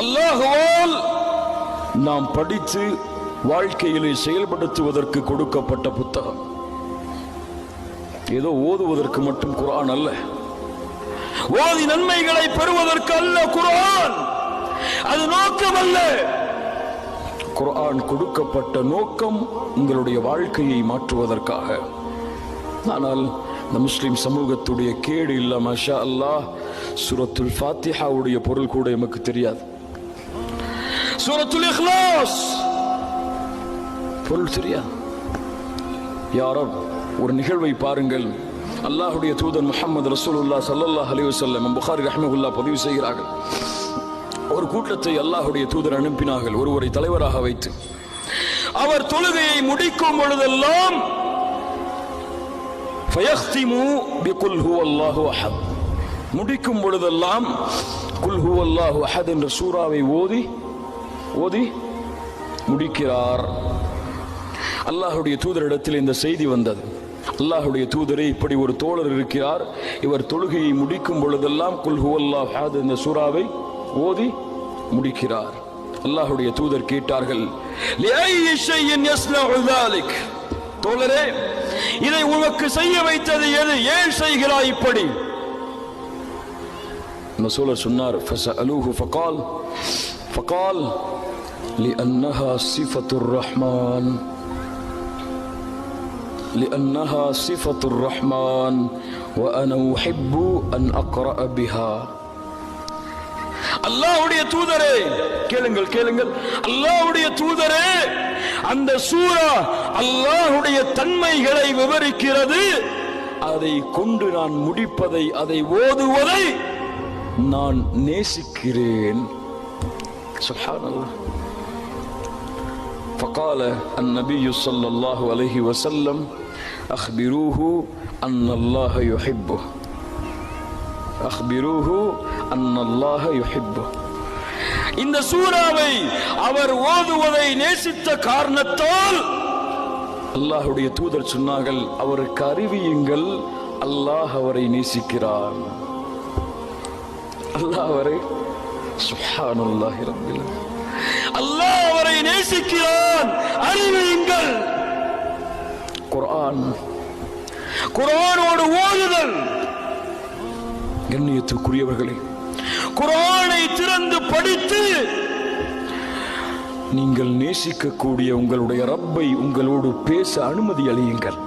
அல்லாஹுவால் நாம் படித்து வாழ்க்கையிலே செயல்படுத்துவதற்கு கொடுக்கப்பட்ட புத்தகம். ஏதோ ஓதுவதற்கு மட்டும் குர்ஆன் அல்ல. ஓதி நன்மைகளை பெறுவதற்கு அல்ல குர்ஆன் அது நோக்கம் அல்ல குர்ஆன் கொடுக்கப்பட்ட நோக்கம் உங்களுடைய வாழ்க்கையை மாற்றுவதற்காக. ஆனால் இந்த முஸ்லிம் சமூகத்துடைய கேடு இல்ல மஷா அல்லாஹ். சூரத்துல் ஃபாத்திஹாவுடைய பொருள் கூட எமக்கு தெரியாது. சூரத்துல் இஹ்லாஸ் பொருள் சரியா யாரோ ஒரு நிகழ்வை பாருங்கள். அல்லாஹுடைய தூதர் முகமது ரசூலுல்லாஹ் சல்லல்லாஹ் அலி வஸல்லம் புகாரி ரஹ்மத்துல்லாஹ் பதிவு செய்கிறார்கள். ஒரு கூட்டத்தை அல்லாஹுடைய தூதர் அனுப்பினார்கள் ஒருவரை தலைவராக வைத்து. அவர் தொழுகையை முடிக்கும் பொழுதெல்லாம் அஹத். முடிக்கும் பொழுதெல்லாம் குல் ஹுவல்லாஹு அஹத் என்ற சூறாவை ஓதி ஓதி முடிக்கிறார். அல்லாஹுடைய தூதரிடத்தில் இந்த செய்தி வந்தது. அல்லாஹுடைய தூதரை இப்படி ஒரு தோழர் இருக்கிறார். இவர் தொழுகையை முடிக்கும் பொழுதெல்லாம் குல்ஹுவல்லா ஹாது இந்த சூறாவை ஓதி முடிக்கிறார். அல்லாஹுடைய தூதர் கேட்டார்கள் தோழரே இதை உனக்கு செய்ய வைத்தது எது? ஏன் செய்கிறாய் இப்படி? மசூலர் சொன்னார் فقال فقال لأنها صفة الرحمن لأنها صفة الرحمن وأنا أحب أن أقرأ بها அல்லாஹ்வுடைய தூதரே கேளுங்கள் கேளுங்கள் அல்லாஹ்வுடைய தூதரே அந்த சூரா அல்லாஹ்வுடைய தன்மைகளை விவரிக்கிறது அதை கொண்டு நான் முடிப்பதை அதை ஓதுவதை நான் நேசிக்கிறேன் சுப்ஹானல்லாஹ் فقال النبي صلى الله عليه وسلم أخبروه أن الله يحبه அஹ்பிரூஹு அன்னல்லாஹ யுஹிப்பு இந்த சூறாவை அவர் ஓதுவதை நேசித்த காரணத்தால் அல்லாஹ்வுடைய தூதர் சொன்னார்கள் அவருக்கு அறிவியுங்கள் அல்லாஹ் அவரை நேசிக்கிறான் அல்லாஹ் அவரை சுப்ஹானல்லாஹி ரப்பில் அல்லாஹ் அவரை நேசிக்கிறான். அறிவியுங்கள் குரான் குரானோடு ஓதுதல். கண்ணியத்துக்குரியவர்களே குரானை திறந்து படித்து நீங்கள் நேசிக்கக்கூடிய உங்களுடைய ரப்பை உங்களோடு பேச அனுமதி அளியுங்கள்.